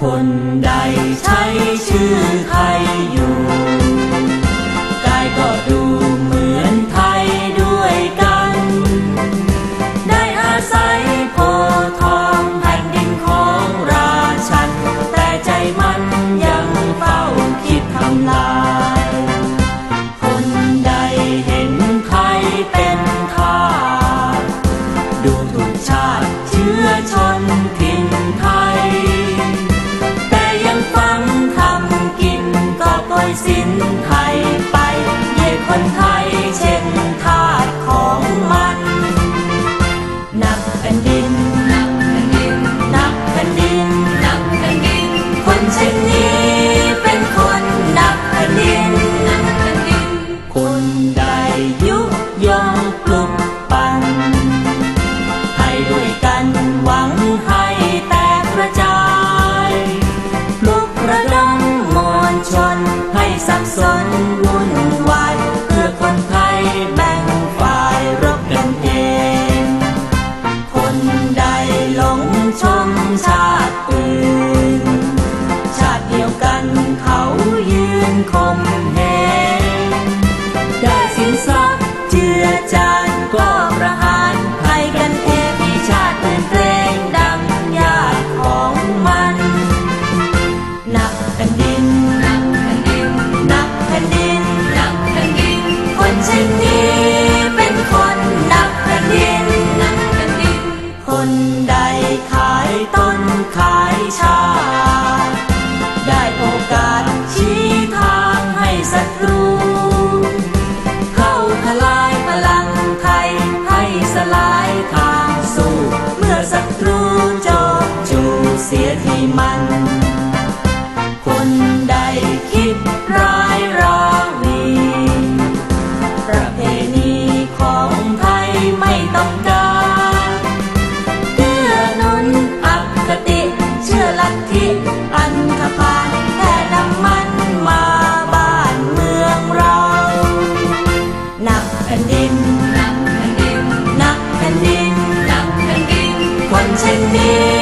คนใดใช้ชื่อไทยอยู่กายก็ดูเหมือนไทยด้วยกัน ได้อาศัยโพทองแผ่นดินของราชัน แต่ใจมันยังเฝ้าคิดทำลาย คนใดเห็นไทยเป็นทาดูถูกชาติเชื้อชนถิ่นไทย สับสนวุ่นวาย เพื่อคนไทยแบ่งฝ่ายรบกันเอง คนใดหลงชมชาติอื่น ชาติเดียวกันเขายืนคม take me.